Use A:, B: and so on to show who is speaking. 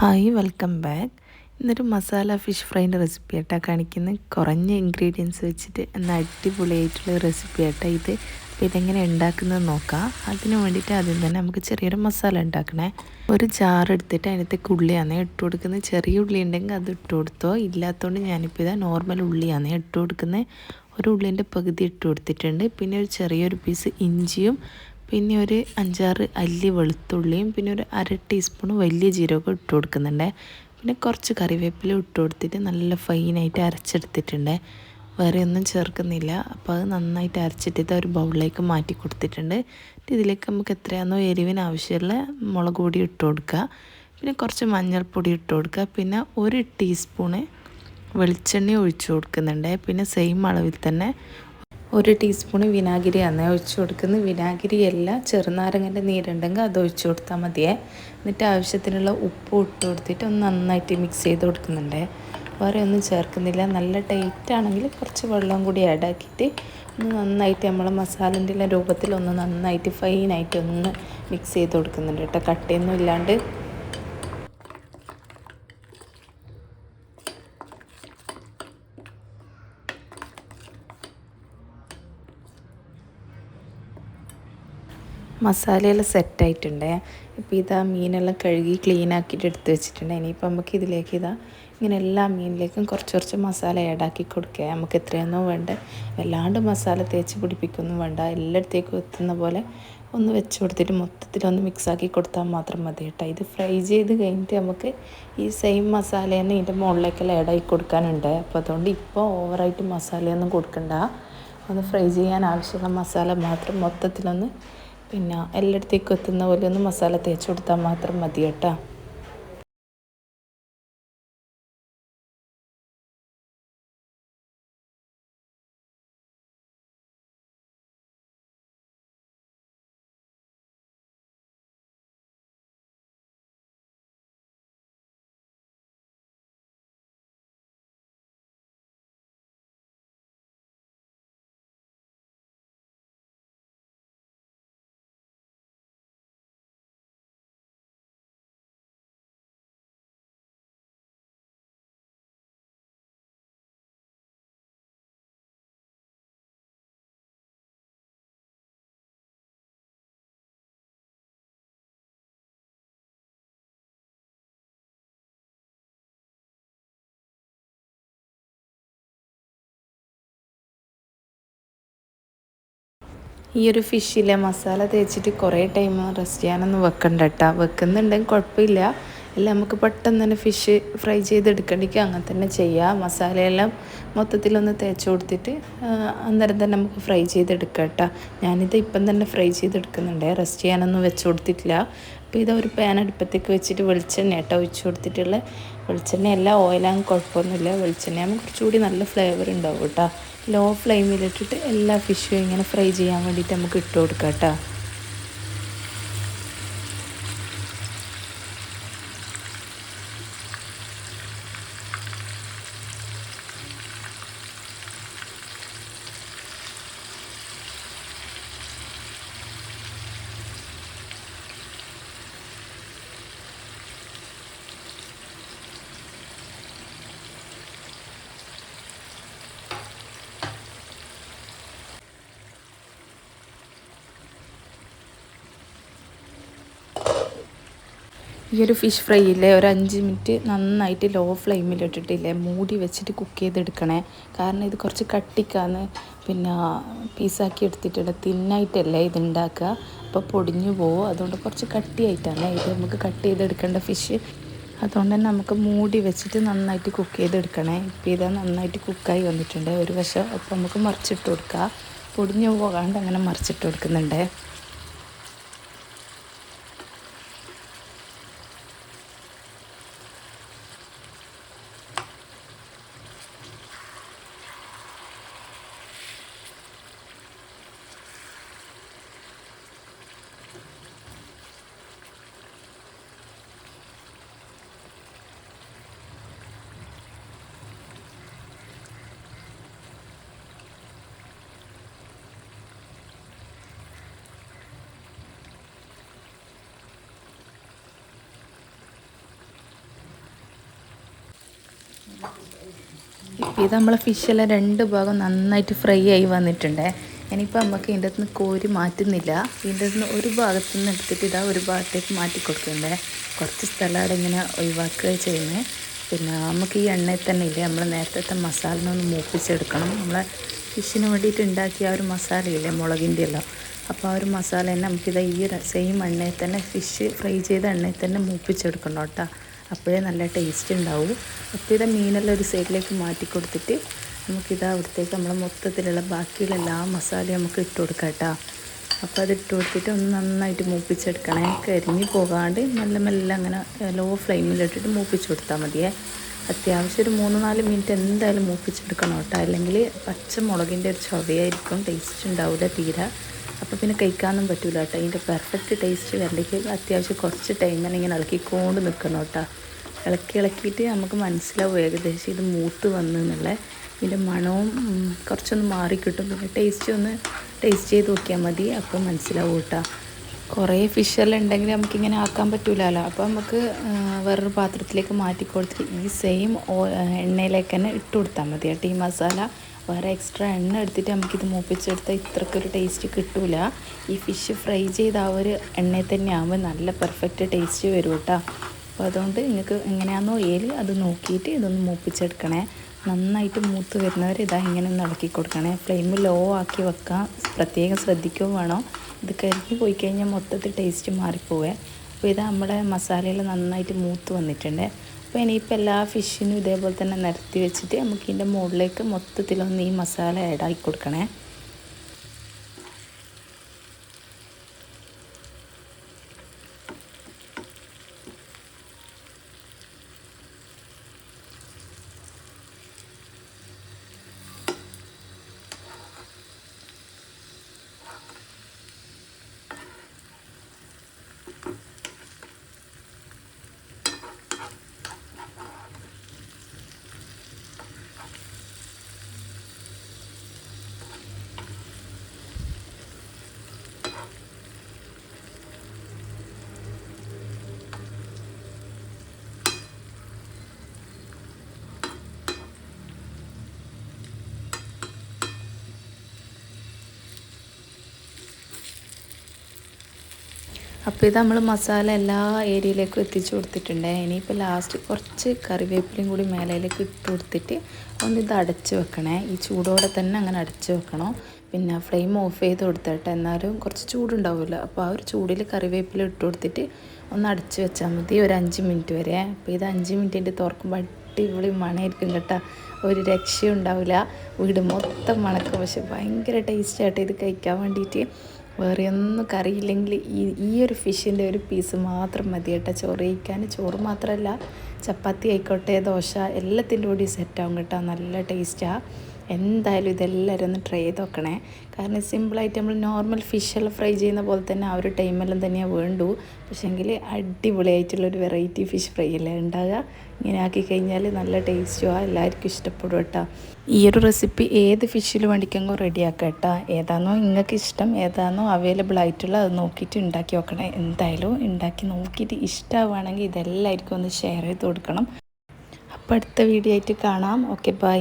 A: Hi welcome back. ഇന്നൊരു masala fish ഫ്രൈന്റെ recipe ആയിട്ടാണ് കാണിക്കുന്നത് കുറഞ്ഞ ഇൻഗ്രീഡിയൻസ് വെച്ചിട്ട് എന്നാൽ അടിപൊളിയായിട്ടുള്ള റെസിപ്പി ആയിട്ടാണ് ഇത്. അപ്പോൾ ഇതെങ്ങനെ ഉണ്ടാക്കുന്നത് നോക്കാം. അതിന് വേണ്ടിയിട്ട് ആദ്യം തന്നെ നമുക്ക് ചെറിയൊരു മസാല ഉണ്ടാക്കണേ. ഒരു ജാർ എടുത്തിട്ട് അതിനകത്തേക്ക് ഉള്ളിയാണ് ഇട്ട് കൊടുക്കുന്നത് ചെറിയ ഉള്ളി ഉണ്ടെങ്കിൽ അത് ഇട്ട് കൊടുത്തോ. ഇല്ലാത്തതുകൊണ്ട് ഞാനിപ്പോൾ ഇതാ നോർമൽ ഉള്ളിയാണ് ഇട്ട് കൊടുക്കുന്നത് ഒരു ഉള്ളിന്റെ പകുതി ഇട്ട് കൊടുത്തിട്ടുണ്ട്. പിന്നെ ഒരു ചെറിയൊരു പീസ് ഇഞ്ചിയും പിന്നെ ഒരു അഞ്ചാറ് അല്ലി വെളുത്തുള്ളിയും പിന്നെ ഒരു അര ടീസ്പൂൺ വലിയ ജീരകം ഇട്ട് കൊടുക്കുന്നുണ്ട്. പിന്നെ കുറച്ച് കറിവേപ്പില ഇട്ട് കൊടുത്തിട്ട് നല്ല ഫൈനായിട്ട് അരച്ചെടുത്തിട്ടുണ്ട്. വേറെ ഒന്നും ചേർക്കുന്നില്ല. അപ്പോൾ അത് നന്നായിട്ട് അരച്ചിട്ട് ഇത് ഒരു ബൗളിലേക്ക് മാറ്റി കൊടുത്തിട്ടുണ്ട്. ഇതിലേക്ക് നമുക്ക് എത്രയാണോ എരിവിന് ആവശ്യമുള്ള മുളക് പൊടി ഇട്ട് കൊടുക്കുക. പിന്നെ കുറച്ച് മഞ്ഞൾപ്പൊടി ഇട്ട് കൊടുക്കുക. പിന്നെ ഒരു ടീസ്പൂണ് വെളിച്ചെണ്ണ ഒഴിച്ചു കൊടുക്കുന്നുണ്ട്. പിന്നെ സെയിം അളവിൽ തന്നെ ഒരു ടീസ്പൂൺ വിനാഗിരിയാണ് ഒഴിച്ചു കൊടുക്കുന്നത് വിനാഗിരി അല്ല ചെറുനാരങ്ങന്റെ നീരുണ്ടെങ്കിൽ അത് ഒഴിച്ചു കൊടുത്താൽ മതിയേ. എന്നിട്ട് ആവശ്യത്തിനുള്ള ഉപ്പ് ഇട്ട് കൊടുത്തിട്ട് ഒന്ന് നന്നായിട്ട് മിക്സ് ചെയ്ത് കൊടുക്കുന്നുണ്ട്. വേറെ ഒന്നും ചേർക്കുന്നില്ല. നല്ല ടൈറ്റ് ആണെങ്കിൽ കുറച്ച് വെള്ളം കൂടി ആഡ് ആക്കിയിട്ട് ഒന്ന് നന്നായിട്ട് നമ്മൾ മസാലന്റെ രൂപത്തിൽ ഒന്ന് നന്നായിട്ട് ഫൈനായിട്ട് ഒന്ന് മിക്സ് ചെയ്ത് കൊടുക്കുന്നുണ്ട് കേട്ടോ. കട്ടയൊന്നും ഇല്ലാണ്ട്. മസാലയെല്ലാം സെറ്റായിട്ടുണ്ട് ഇപ്പോൾ ഇതാ മീനെല്ലാം കഴുകി ക്ലീൻ ആക്കിയിട്ട് എടുത്ത് വെച്ചിട്ടുണ്ട്. ഇനിയിപ്പോൾ നമുക്ക് ഇതിലേക്ക് ഇതാ ഇങ്ങനെ എല്ലാ മീനിലേക്കും കുറച്ച് കുറച്ച് മസാല ആഡാക്കി കൊടുക്കുക. നമുക്ക് എത്രയൊന്നും വേണ്ട വല്ലാണ്ട് മസാല തേച്ച് പിടിപ്പിക്കൊന്നും വേണ്ട. എല്ലായിടത്തേക്കും എത്തുന്ന പോലെ ഒന്ന് വെച്ച് കൊടുത്തിട്ട് മൊത്തത്തിലൊന്ന് മിക്സാക്കി കൊടുത്താൽ മാത്രം മതി കേട്ടോ. ഇത് ഫ്രൈ ചെയ്ത് കഴിഞ്ഞിട്ട് നമുക്ക് ഈ സെയിം മസാല തന്നെ ഇതിന്റെ മുകളിലേക്കെല്ലാം ആഡാക്കി കൊടുക്കാനുണ്ട്. അപ്പോൾ അതുകൊണ്ട് ഇപ്പോൾ ഓവറായിട്ട് മസാലയൊന്നും കൊടുക്കണ്ട. ഒന്ന് ഫ്രൈ ചെയ്യാൻ ആവശ്യമുള്ള മസാല മാത്രം മൊത്തത്തിലൊന്ന് പിന്നെ എല്ലായിടത്തേക്കും എത്തുന്ന പോലെ ഒന്ന് മസാല തേച്ച് കൊടുത്താൽ മാത്രം മതി കേട്ടോ. ഈ ഒരു ഫിഷിലെ മസാല തേച്ചിട്ട് കുറേ ടൈം റെസ്റ്റ് ചെയ്യാനൊന്നും വെക്കണ്ട കേട്ടോ വെക്കുന്നുണ്ടെങ്കിൽ കുഴപ്പമില്ല. അല്ല നമുക്ക് പെട്ടെന്ന് തന്നെ ഫിഷ് ഫ്രൈ ചെയ്തെടുക്കണ്ടെങ്കിൽ അങ്ങനെ തന്നെ ചെയ്യാം. മസാലയെല്ലാം മൊത്തത്തിലൊന്ന് തേച്ച് കൊടുത്തിട്ട് അന്നേരം തന്നെ നമുക്ക് ഫ്രൈ ചെയ്തെടുക്കാം കേട്ടോ ഞാനിത് ഇപ്പം തന്നെ ഫ്രൈ ചെയ്തെടുക്കുന്നുണ്ട്. റെസ്റ്റ് ചെയ്യാനൊന്നും വെച്ച് കൊടുത്തിട്ടില്ല. അപ്പോൾ ഇത് ഒരു പാൻ അടുപ്പത്തേക്ക് വെച്ചിട്ട് വെളിച്ചെണ്ണ കേട്ടോ ഒഴിച്ചു കൊടുത്തിട്ടുള്ള വെളിച്ചെണ്ണ അല്ല ഓയിലാകും കുഴപ്പമൊന്നുമില്ല. വെളിച്ചെണ്ണയാകുമ്പോൾ കുറച്ചുകൂടി നല്ല ഫ്ലേവർ ഉണ്ടാവും കേട്ടോ ലോ ഫ്ലെയിമിലിട്ടിട്ട് എല്ലാ ഫിഷും ഇങ്ങനെ ഫ്രൈ ചെയ്യാൻ വേണ്ടിയിട്ട് നമുക്ക് ഇട്ട് കൊടുക്കാം കേട്ടോ. ഈ ഒരു ഫിഷ് ഫ്രൈ ഇല്ലേ? ഒരു അഞ്ച് മിനിറ്റ് നന്നായിട്ട് ലോ ഫ്ലെയിമിലിട്ടിട്ടില്ലേ മൂടി വെച്ചിട്ട് കുക്ക് ചെയ്തെടുക്കണേ. കാരണം ഇത് കുറച്ച് കട്ടിക്കാന്ന് പിന്നെ പീസാക്കി എടുത്തിട്ടുണ്ട്. തിന്നായിട്ടല്ലേ ഇത് ഉണ്ടാക്കുക അപ്പോൾ പൊടിഞ്ഞു പോകും അതുകൊണ്ട് കുറച്ച് കട്ടിയായിട്ടാണ് ഇത് നമുക്ക് കട്ട് ചെയ്തെടുക്കേണ്ട ഫിഷ് അതുകൊണ്ട് തന്നെ നമുക്ക് മൂടി വെച്ചിട്ട് നന്നായിട്ട് കുക്ക് ചെയ്തെടുക്കണേ. ഇപ്പോൾ ഇതാ നന്നായിട്ട് കുക്കായി വന്നിട്ടുണ്ട്. ഒരു വശം അപ്പോൾ നമുക്ക് മറിച്ചിട്ട് കൊടുക്കുക പൊടിഞ്ഞു പോകാണ്ട് അങ്ങനെ മറിച്ചിട്ട് കൊടുക്കുന്നുണ്ട്. ഇത് നമ്മളെ ഫിഷെല്ലാം രണ്ട് ഭാഗം നന്നായിട്ട് ഫ്രൈ ആയി വന്നിട്ടുണ്ട്. ഇനിയിപ്പോൾ നമുക്ക് ഇതിന്റെ നിന്ന് കോരി മാറ്റുന്നില്ല. ഇതിന്റെ നിന്ന് ഒരു ഭാഗത്തു നിന്ന് എടുത്തിട്ട് ഇതാ ഒരു ഭാഗത്തേക്ക് മാറ്റി കൊടുക്കുന്നുണ്ട്. കുറച്ച് സ്ഥലമാണ് ഇങ്ങനെ ഒഴിവാക്കുക ചെയ്യുന്നത്. പിന്നെ നമുക്ക് ഈ എണ്ണയിൽ തന്നെ ഇല്ലേ? നമ്മൾ നേരത്തെ മസാല ഒന്ന് മൂപ്പിച്ചെടുക്കണം. നമ്മളെ ഫിഷിന് വേണ്ടിയിട്ട് ഉണ്ടാക്കിയ ആ ഒരു മസാലയില്ലേ മുളകിന്റെ എല്ലാം. അപ്പോൾ ആ ഒരു മസാല തന്നെ നമുക്കിത് ഈ സെയിം എണ്ണയിൽ തന്നെ ഫിഷ് ഫ്രൈ ചെയ്ത എണ്ണയിൽ തന്നെ മൂപ്പിച്ചെടുക്കണം കേട്ടോ. അപ്പോഴേ നല്ല ടേസ്റ്റ് ഉണ്ടാവും. അപ്പോൾ ഇത് മീനെല്ലാം ഒരു സൈഡിലേക്ക് മാറ്റി കൊടുത്തിട്ട് നമുക്കിത് അവിടത്തേക്ക് നമ്മൾ മൊത്തത്തിലുള്ള ബാക്കിയുള്ള എല്ലാ മസാലയും നമുക്ക് ഇട്ട് കൊടുക്കാം കേട്ടോ. അപ്പോൾ അത് ഇട്ട് കൊടുത്തിട്ട് ഒന്ന് നന്നായിട്ട് മൂപ്പിച്ചെടുക്കണേ. കരിഞ്ഞ് പോകാണ്ട് നല്ല മെല്ലെ അങ്ങനെ ലോ ഫ്ലെയിമിലിട്ടിട്ട് മൂപ്പിച്ച് കൊടുത്താൽ മതിയേ. അത്യാവശ്യം ഒരു മൂന്ന് നാല് മിനിറ്റ് എന്തായാലും മൂപ്പിച്ചെടുക്കണം കേട്ടോ. അല്ലെങ്കിൽ പച്ചമുളകിന്റെ ഒരു ചൊവയായിരിക്കും ടേസ്റ്റ് ഉണ്ടാവില്ല തീരെ. അപ്പോൾ പിന്നെ കഴിക്കാനൊന്നും പറ്റില്ല കേട്ടോ. അതിന്റെ പെർഫെക്റ്റ് ടേസ്റ്റ് വരലേക്ക് അത്യാവശ്യം കുറച്ച് ടൈം തന്നെ ഇങ്ങനെ ഇളക്കിക്കൊണ്ട് നിൽക്കണം കേട്ടോ. ഇളക്കി ഇളക്കിയിട്ട് നമുക്ക് മനസ്സിലാവും ഏകദേശം ഇത് മൂത്ത് വന്നു എന്നുള്ള ഇതിന്റെ മണവും കുറച്ചൊന്ന് മാറിക്കിട്ടും. പിന്നെ ടേസ്റ്റ് ഒന്ന് ടേസ്റ്റ് ചെയ്ത് നോക്കിയാൽ മതി. അപ്പോൾ മനസ്സിലാവും കേട്ടോ. കുറേ ഫിഷെല്ലാം ഉണ്ടെങ്കിൽ നമുക്കിങ്ങനെ ആക്കാൻ പറ്റില്ലല്ലോ അപ്പോൾ നമുക്ക് വേറൊരു പാത്രത്തിലേക്ക് മാറ്റി കൊടുത്തിട്ട് ഈ സെയിം എണ്ണയിലേക്ക് തന്നെ ഇട്ട് കൊടുത്താൽ മതി. കേട്ടോ ഈ മസാല വേറെ എക്സ്ട്രാ എണ്ണ എടുത്തിട്ട് നമുക്കിത് മൂപ്പിച്ചെടുത്താൽ ഇത്രക്കൊരു ടേസ്റ്റ് കിട്ടില്ല ഈ ഫിഷ് ഫ്രൈ ചെയ്ത ആ ഒരു എണ്ണയിൽ തന്നെ ആകുമ്പോൾ നല്ല പെർഫെക്റ്റ് ടേസ്റ്റ് വരും കേട്ടോ. അപ്പോൾ അതുകൊണ്ട് നിങ്ങൾക്ക് എങ്ങനെയാണെന്നോ ഏൽ അത് നോക്കിയിട്ട് ഇതൊന്ന് മൂപ്പിച്ചെടുക്കണേ. നന്നായിട്ട് മൂത്ത് വരുന്നവർ ഇതാ ഇങ്ങനെ ഒന്ന് ഇളക്കി കൊടുക്കണേ. ഫ്ലെയിം ലോ ആക്കി വെക്കാം. പ്രത്യേകം ശ്രദ്ധിക്കുകയും വേണം. ഇത് കരിഞ്ഞ് പോയി കഴിഞ്ഞാൽ മൊത്തത്തിൽ ടേസ്റ്റ് മാറിപ്പോവേ. അപ്പോൾ ഇത് നമ്മുടെ മസാലയിൽ നന്നായിട്ട് മൂത്ത് വന്നിട്ടുണ്ട്. അപ്പോൾ ഇനിയിപ്പോൾ എല്ലാ ഫിഷിനും ഇതേപോലെ തന്നെ നിരത്തി വെച്ചിട്ട് നമുക്ക് ഇതിന്റെ മുകളിലേക്ക് മൊത്തത്തിലൊന്ന് ഈ മസാല ആഡ് കൊടുക്കണേ. അപ്പോൾ ഇത് നമ്മൾ മസാല എല്ലാ ഏരിയയിലേക്കും എത്തിച്ചു കൊടുത്തിട്ടുണ്ട്. ഇനിയിപ്പോൾ ലാസ്റ്റ് കുറച്ച് കറിവേപ്പിലയും കൂടി മേലയിലേക്ക് ഇട്ട് കൊടുത്തിട്ട് ഒന്ന് ഇത് അടച്ച് വെക്കണേ. ഈ ചൂടോടെ തന്നെ അങ്ങനെ അടച്ച് വെക്കണം. പിന്നെ ഫ്ലെയിം ഓഫ് ചെയ്ത് കൊടുത്തിട്ട് എന്നാലും കുറച്ച് ചൂടുണ്ടാവുമല്ലോ. അപ്പോൾ ആ ഒരു ചൂടിൽ കറിവേപ്പില ഇട്ട് കൊടുത്തിട്ട് ഒന്ന് അടച്ച് വെച്ചാൽ മതി. ഒരു അഞ്ച് മിനിറ്റ് വരെ. അപ്പോൾ ഇത് അഞ്ച് മിനിറ്റിന്റെ തുറക്കുമ്പോൾ അടിപൊളി മണമായിരിക്കും കേട്ടോ. ഒരു രക്ഷയും ഉണ്ടാവില്ല വീട് മൊത്തം മണക്കും. പക്ഷെ ഭയങ്കര ടേസ്റ്റായിട്ട് ഇത് കഴിക്കാൻ വേണ്ടിയിട്ട് വേറെ ഒന്നും കറിയില്ലെങ്കിൽ ഈ ഈ ഒരു ഫിഷിന്റെ ഒരു പീസ് മാത്രം മതി കേട്ടോ. ചോറ് കഴിക്കാൻ ചോറ് മാത്രമല്ല ചപ്പാത്തി ആയിക്കോട്ടെ ദോശ എല്ലാത്തിന്റെ കൂടി സെറ്റാവും കേട്ടോ. നല്ല ടേസ്റ്റാണ് എന്തായാലും ഇതെല്ലാവരും ഒന്ന് ട്രൈ ചെയ്ത് നോക്കണേ. കാരണം സിമ്പിളായിട്ട് നമ്മൾ നോർമൽ ഫിഷെല്ലാം ഫ്രൈ ചെയ്യുന്ന പോലെ തന്നെ ആ ഒരു ടൈമെല്ലാം തന്നെയാണ് വേണ്ടു. പക്ഷേങ്കിൽ അടിപൊളിയായിട്ടുള്ളൊരു വെറൈറ്റി ഫിഷ് ഫ്രൈ അല്ലേ ഉണ്ടാകുക ഇങ്ങനെ ആക്കി കഴിഞ്ഞാൽ നല്ല ടേസ്റ്റും ആ എല്ലാവർക്കും ഇഷ്ടപ്പെടും കേട്ടോ. ഈ ഒരു റെസിപ്പി ഏത് ഫിഷിൽ വേണ്ടിക്കെങ്കിലും റെഡിയാക്കാം കേട്ടോ. ഏതാണോ നിങ്ങൾക്ക് ഇഷ്ടം ഏതാണോ അവൈലബിൾ ആയിട്ടുള്ള അത് നോക്കിയിട്ട് ഉണ്ടാക്കി നോക്കണേ. എന്തായാലും ഉണ്ടാക്കി നോക്കിയിട്ട് ഇഷ്ടമാവുകയാണെങ്കിൽ ഇതെല്ലാവർക്കും ഒന്ന് ഷെയർ ചെയ്ത് കൊടുക്കണം. അപ്പോൾ അടുത്ത വീഡിയോ ആയിട്ട് കാണാം. Okay bye